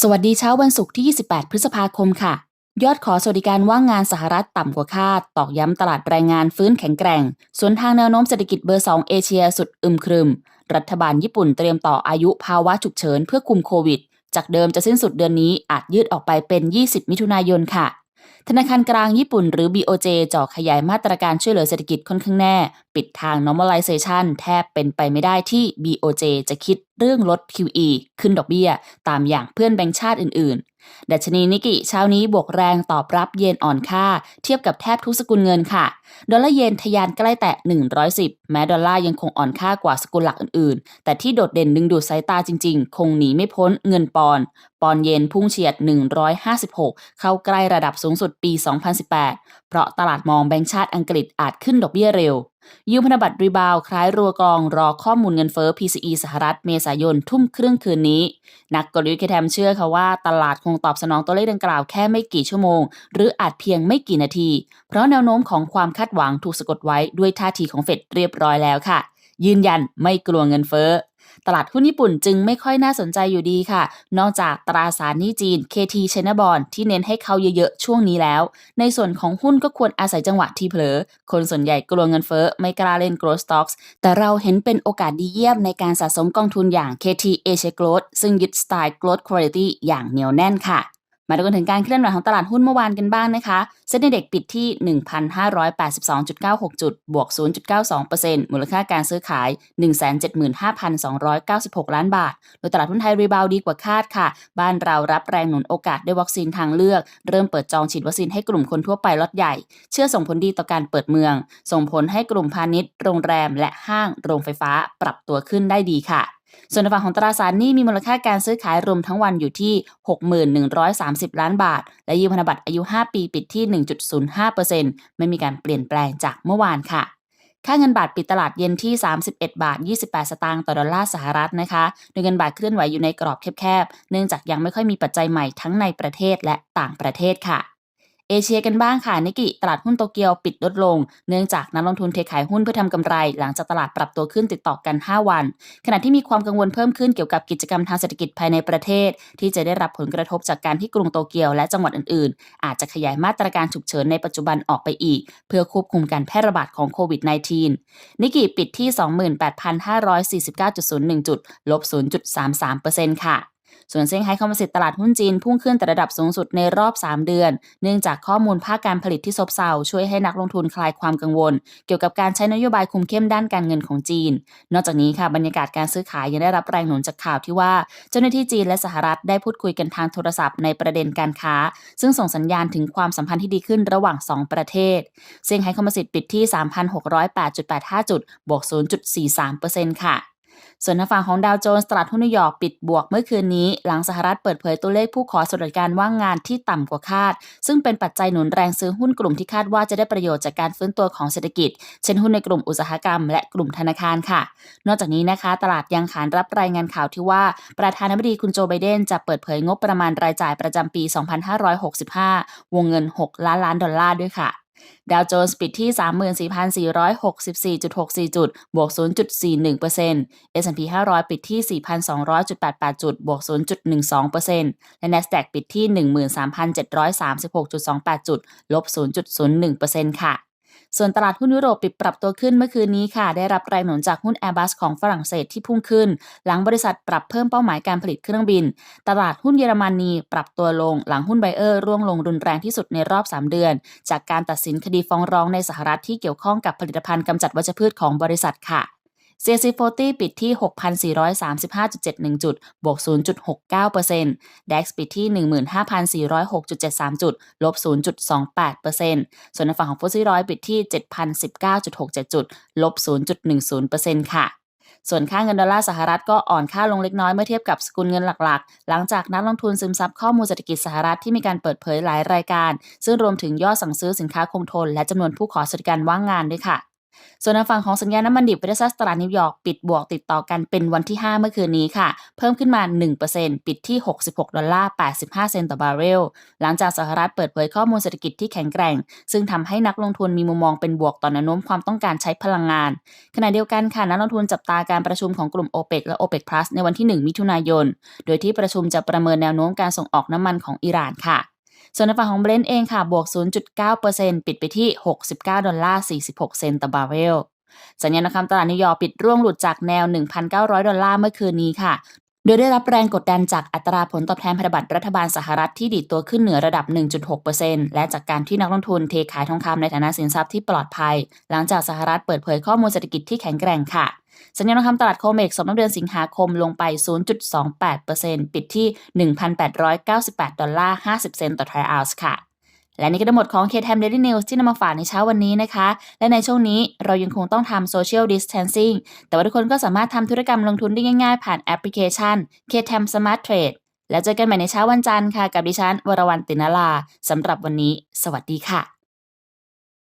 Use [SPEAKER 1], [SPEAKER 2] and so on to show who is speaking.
[SPEAKER 1] สวัสดีเช้าวันศุกร์ที่ 28 พฤษภาคมค่ะ ยอดขอสวัสดิการว่างงานสหรัฐต่ำกว่าคาด ตอกย้ำตลาดแรงงานฟื้นแข็งแกร่งส่วนทางแนวโน้มเศรษฐกิจเบอร์ 2 เอเชียสุดอึมครึม รัฐบาลญี่ปุ่นเตรียมต่ออายุภาวะฉุกเฉินเพื่อคุมโควิด จากเดิมจะสิ้นสุดเดือนนี้อาจยืดออกไปเป็น 20 มิถุนายนค่ะ ธนาคารกลางญี่ปุ่นหรือ BOJ จ่อขยายมาตรการช่วยเหลือเศรษฐกิจค่อนข้างแน่ ปิดทาง normalization แทบเป็นไปไม่ได้ที่ BOJ จะคิดเรื่องลด QE ขึ้นดอกเบี้ย ตามอย่างเพื่อนแบงก์ชาติอื่น ดัชนีนิกิเช้านี้บวกแรงตอบรับเยนอ่อนค่า เทียบกับแทบทุกสกุลเงินค่ะ ดอลลาร์เยนทะยานใกล้แตะ 110 แม้ดอลลาร์ยังคงอ่อนค่ากว่าสกุลหลักอื่นๆ แต่ที่โดดเด่นดึงดูดสายตาจริงๆ คงหนีไม่พ้นเงินปอนปอนเยนพุ่งเฉียด 156 เข้าใกล้ระดับสูงสุดปี 2018 เพราะตลาดมองแบงก์ชาติอังกฤษอาจขึ้นดอกเบี้ยเร็ว ยูพันธบัตรรีบาวคล้ายรัวกองรอข้อมูลเงินเฟ้อ PCE สหรัฐเมษายนทุ่มครึ่งคืนนี้ นักกลยุทธ์เคแทมเชื่อค่ะว่าตลาดคงตอบสนองตัวเลขดังกล่าวแค่ไม่กี่ชั่วโมง หรืออาจเพียงไม่กี่นาที เพราะแนวโน้มของความคาดหวังถูกสะกดไว้ด้วยท่าทีของเฟดเรียบร้อยแล้วค่ะ ยืนยันไม่กลัวเงินเฟ้อ ตลาดหุ้นญี่ปุ่นจึงไม่ค่อยน่าสนใจอยู่ดีค่ะ นอกจากตราสารหนี้จีน KT China Bond ที่เน้นให้เขาเยอะๆ ช่วงนี้แล้ว ในส่วนของหุ้นก็ควรอาศัยจังหวะที่เผลอ คนส่วนใหญ่กลัวเงินเฟ้อไม่กล้าเล่น growth stocks แต่เราเห็นเป็นโอกาสดีเยี่ยมในการสะสมกองทุนอย่าง KT Asia Growth ซึ่งยึดสไตล์ growth quality อย่างเหนียวแน่นค่ะ มาดูกันถึงการเคลื่อนไหวของตลาดหุ้นเมื่อวานกันบ้างนะคะ เซ็นดีเด็กปิดที่ 1,582.96 จุด บวก 0.92%มูลค่าการซื้อขาย 175,296 ล้านบาท โดยตลาดหุ้นไทยรีบาวดีกว่าคาดค่ะ บ้านเรารับแรงหนุนโอกาสด้วยวัคซีนทางเลือก เริ่มเปิดจองฉีดวัคซีนให้กลุ่มคนทั่วไปล็อตใหญ่ เชื่อส่งผลดีต่อการเปิดเมือง ส่งผลให้กลุ่มพาณิชย์ โรงแรม และห้าง โรงไฟฟ้า ปรับตัวขึ้นได้ดีค่ะ ส่วนในฝั่งของตราสารหนี้มีมูลค่าการซื้อขายรวมทั้งวันอยู่ที่6130 ล้านบาท และยืมพันธบัตรอายุ 5 ปีปิดที่ 1.05%ไม่มีการเปลี่ยนแปลงจากเมื่อวานค่ะค่าเงินบาทปิดตลาดเย็นที่ 31 บาท 28 สตางค์ต่อดอลลาร์สหรัฐนะคะ โดยเงินบาทเคลื่อนไหวอยู่ในกรอบแคบๆ เนื่องจากยังไม่ค่อยมีปัจจัยใหม่ทั้งในประเทศและต่างประเทศค่ะ อเชียกันบ้างค่ะนิกิตลาดหุ้นโตเกียวปิดลดลง เนื่องจากนักลงทุนเทขายหุ้นเพื่อทำกำไร หลังจากตลาดปรับตัวขึ้นติดต่อกัน 5 วัน ขณะที่มีความกังวลเพิ่มขึ้นเกี่ยวกับกิจกรรมทางเศรษฐกิจภายในประเทศ ที่จะได้รับผลกระทบจากการที่กรุงโตเกียวและจังหวัดอื่นๆ อาจจะขยายมาตรการฉุกเฉินในปัจจุบันออกไปอีก เพื่อควบคุมการแพร่ระบาดของโควิด -19 นิกิปิดที่ 28,549.01 จุดลบ 0.33%ค่ะ ส่วนเซี่ยงไฮ้คอมโพสิตตลาดหุ้นจีนพุ่งขึ้นแต่ระดับสูงสุดในรอบ 3 เดือน เนื่องจากข้อมูลภาคการผลิตที่ซบเซาช่วยให้นักลงทุนคลายความกังวล เกี่ยวกับการใช้นโยบายคุมเข้มด้านการเงินของจีน นอกจากนี้ค่ะบรรยากาศการซื้อขายยังได้รับแรงหนุนจากข่าวที่ว่า เจ้าหน้าที่จีนและสหรัฐได้พูดคุยกันทางโทรศัพท์ในประเด็นการค้า ซึ่งส่งสัญญาณถึงความสัมพันธ์ที่ดีขึ้นระหว่าง 2 ประเทศเซี่ยงไฮ้คอมโพสิตปิดที่ 3,608.85 จุด บวก 0.43%ค่ะ ส่วนในฝั่งของดาวโจนส์ตลาดหุ้นนิวยอร์กปิดบวกเมื่อคืนนี้ หลังสหรัฐเปิดเผยตัวเลขผู้ขอสวัสดิการว่างงานที่ต่ำกว่าคาด ซึ่งเป็นปัจจัยหนุนแรงซื้อหุ้นกลุ่มที่คาดว่าจะได้ประโยชน์จากการฟื้นตัวของเศรษฐกิจ เช่นหุ้นในกลุ่มอุตสาหกรรม และกลุ่มธนาคารค่ะ นอกจากนี้นะคะ ตลาดยังขานรับรายงานข่าวที่ว่าประธานาธิบดีคุณโจไบเดนจะเปิดเผยงบประมาณรายจ่ายประจำปี 2565 วงเงิน 6 ล้านล้านดอลลาร์ด้วยค่ะ ดาวโจนส์ปิดที่ 34,464.64 จุด บวก 0.41% S&P 500 ปิดที่ 4,200.88 จุด บวก 0.12%และ NASDAQ ปิดที่ 13,736.28 จุด ลบ 0.01%ค่ะ ส่วนตลาดหุ้นยุโรปปิดปรับตัวขึ้นเมื่อคืนนี้ค่ะ ได้รับแรงหนุนจากหุ้น Airbus ของฝรั่งเศสที่พุ่งขึ้น หลังบริษัทปรับเพิ่มเป้าหมายการผลิตเครื่องบิน ตลาดหุ้นเยอรมนีปรับตัวลง หลังหุ้นไบเออร์ร่วงลงรุนแรงที่สุดในรอบ 3 เดือน จากการตัดสินคดีฟ้องร้องในสหรัฐที่เกี่ยวข้องกับผลิตภัณฑ์กำจัดวัชพืชของบริษัทค่ะ CAC 40 ปิดที่ 6,435.71 จุด บวก 0.69% DAX ปิดที่ 15,406.73 จุด ลบ 0.28%ส่วนในฝั่งของฟุตซี่ร้อยปิดที่ 7,019.67 จุด ลบ 0.10%ค่ะส่วนค่าเงินดอลลาร์สหรัฐก็อ่อนค่าลงเล็กน้อยเมื่อเทียบกับสกุลเงินหลักๆ หลังจากนักลงทุนซึมซับข้อมูลเศรษฐกิจสหรัฐที่มีการเปิดเผยหลายรายการ ซึ่งรวมถึงยอดสั่งซื้อสินค้าคงทน และจำนวนผู้ขอสวัสดิการว่างงานด้วยค่ะ ส่วนทางฝั่งของสัญญาณน้ำมันดิบเวสซัสตลาดนิวยอร์กปิดบวกติดต่อกันเป็นวันที่ 5 เมื่อคืนนี้ค่ะ เพิ่มขึ้นมา 1%ปิดที่ 66 ดอลลาร์ 85 เซนต์ต่อบาร์เรล หลังจากสหรัฐเปิดเผยข้อมูลเศรษฐกิจที่แข็งแกร่ง ซึ่งทำให้นักลงทุนมีมุมมองเป็นบวกต่อแนวโน้มความต้องการใช้พลังงาน ขณะเดียวกันค่ะนักลงทุนจับตาการประชุมของกลุ่ม OPEC และ OPEC Plus ในวันที่ 1 มิถุนายน โดยที่ประชุมจะประเมินแนวโน้มการส่งออกน้ำมันของอิหร่านค่ะ ส่วนในฝั่งของเบรนท์เองค่ะ บวก 0.9%ปิดไปที่ 69 ดอลลาร์ 46 เซนต์ต่อบาร์เรล สัญญาณทางคำตลาดนิวยอร์กปิดร่วงหลุดจากแนว 1,900 ดอลลาร์เมื่อคืนนี้ค่ะ โดยได้รับแรงกดดันจากอัตราผลตอบแทนพันธบัตรรัฐบาลสหรัฐที่ดีดตัวขึ้นเหนือระดับ 1.6%และจากการที่นักลงทุนเทขายทองคำในฐานะสินทรัพย์ที่ปลอดภัย หลังจากสหรัฐเปิดเผยข้อมูลเศรษฐกิจที่แข็งแกร่งค่ะ สัญญาณทองคำตลาดโคเมกสมน้ำเดือนสิงหาคมลงไป 0.28%ปิดที่ 1,898 ดอลลาร์ 50 เซนต์ต่อทรัลล์ค่ะ และนี่ก็ทั้งหมดของ KTM Daily News ที่นำมาฝากในเช้าวันนี้นะคะ และในช่วงนี้เรายังคงต้องทำ Social Distancing แต่ว่าทุกคนก็สามารถทำธุรกรรมลงทุนได้ง่ายๆ ผ่านแอปพลิเคชัน KTM Smart Trade แล้วเจอกันใหม่ในเช้าวันจันทร์ค่ะ กับดิฉันวรวรรณตินาลาสำหรับวันนี้ สวัสดีค่ะ